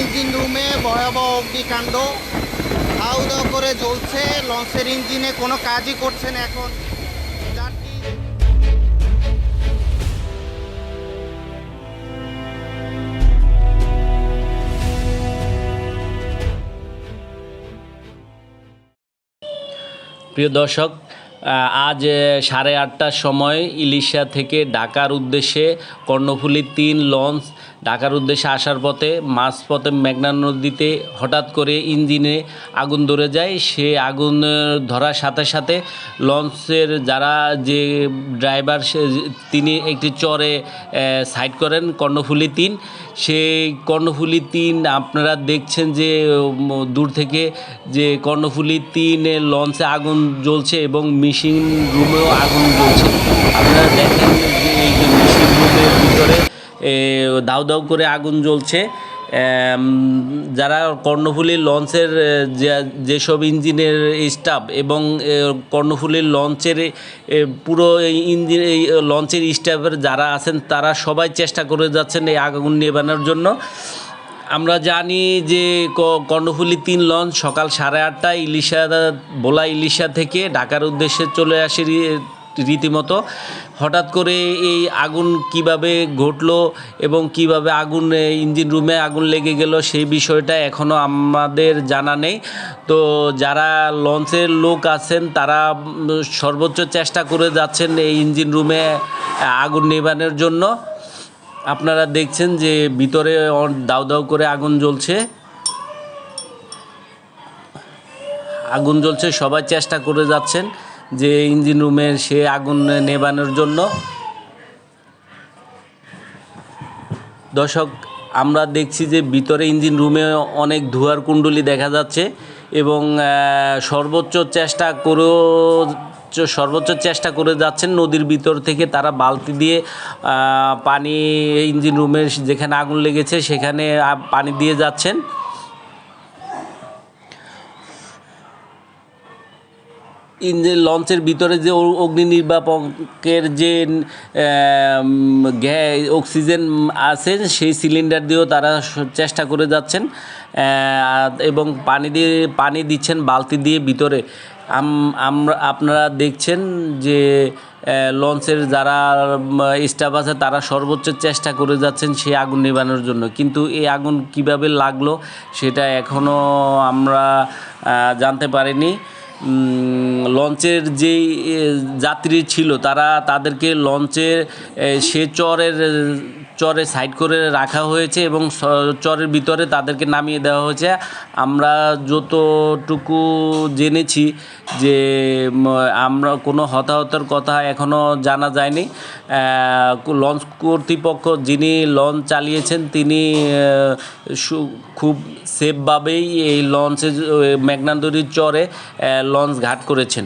Engine রুমে ভয়াবহ অগ্নিকাণ্ড। হাউ দাউ করে জ্বলছে, লঞ্চের ইঞ্জিনে কোনো কাজই করছেন এখন। প্রিয় দর্শক আজ সাড়ে আটটার সময় ইলিশা থেকে ঢাকার উদ্দেশ্যে কর্ণফুলী তিন লঞ্চ ঢাকার উদ্দেশ্যে আসার পথে, মাঝপথে মেঘনা নদীতে হঠাৎ করে ইঞ্জিনে আগুন ধরে যায়। সে আগুন ধরার সাথে সাথে লঞ্চের যারা যে ড্রাইভার, সে- তিনি একটি চরে সাইড করেন, কর্ণফুলী তিন। সেই কর্ণফুলী তিন আপনারা দেখছেন যে দূর থেকে যে কর্ণফুলী তিন লঞ্চে আগুন জ্বলছে এবং মেশিন রুমেও আগুন জ্বলছে। আপনারা দেখেন যে এই মেশিন রুমের ভিতরে দাউ দাউ করে আগুন জ্বলছে। যারা কর্ণফুলীর লঞ্চের যেসব ইঞ্জিনের স্টাফ এবং কর্ণফুলীর লঞ্চের পুরো ইঞ্জিন লঞ্চের স্টাফের যারা আছেন, তারা সবাই চেষ্টা করে যাচ্ছেন এই আগুন নেবানোর জন্য। আমরা জানি যে কর্ণফুলী তিন লঞ্চ সকাল সাড়ে আটটায় ইলিশা বোলা ইলিশা থেকে ঢাকার উদ্দেশ্যে চলে আসে রীতিমতো হঠাৎ করে এই আগুন কীভাবে ঘটলো এবং কীভাবে আগুন ইঞ্জিন রুমে আগুন লেগে গেল সেই বিষয়টা এখনও আমাদের জানা নেই। তো যারা লঞ্চের লোক আছেন, তারা সর্বোচ্চ চেষ্টা করে যাচ্ছেন এই ইঞ্জিন রুমে আগুন নেবানোর জন্য। আপনারা দেখছেন যে ভিতরে দাউ দাউ করে আগুন জ্বলছে। আগুন জ্বলছে, সবাই চেষ্টা করে যাচ্ছেন। যে ইঞ্জিন রুমের সে আগুন নেবানোর জন্য। দর্শক, আমরা দেখছি যে ভিতরে ইঞ্জিন রুমে অনেক ধোঁয়ার কুণ্ডলি দেখা যাচ্ছে এবং সর্বোচ্চ চেষ্টা করেও, সর্বোচ্চ চেষ্টা করে যাচ্ছেন নদীর ভিতর থেকে তারা বালতি দিয়ে পানি ইঞ্জিন রুমের যেখানে আগুন লেগেছে সেখানে পানি দিয়ে যাচ্ছেন। ইঞ্জিন লঞ্চের ভিতরে যে অগ্নি নির্বাপকের যে অক্সিজেন আছে, সেই সিলিন্ডার দিয়েও তারা চেষ্টা করে যাচ্ছেন এবং পানি দিয়ে, পানি দিচ্ছেন, বালতি দিয়ে ভিতরে। আমরা আপনারা দেখছেন যে লঞ্চের যারা স্টাফ আছে, তারা সর্বোচ্চ চেষ্টা করে যাচ্ছেন সেই আগুন নেবানোর জন্য। কিন্তু এই আগুন কীভাবে লাগল, সেটা এখনও আমরা জানতে পারিনি। লঞ্চের যেই যাত্রী ছিল, তারা তাদেরকে লঞ্চের সে চরের, চরে সাইড করে রাখা হয়েছে এবং চরের ভিতরে তাদেরকে নামিয়ে দেওয়া হয়েছে। আমরা যতটুকু জেনেছি যে আমরা কোনো হতাহতের কথা এখনও জানা যায়নি। লঞ্চ কর্তৃপক্ষ যিনি লঞ্চ চালিয়েছেন, তিনি খুব সেফভাবেই এই লঞ্চে ম্যাগনান্দরির চরে লঞ্চ ঘাট করেছেন।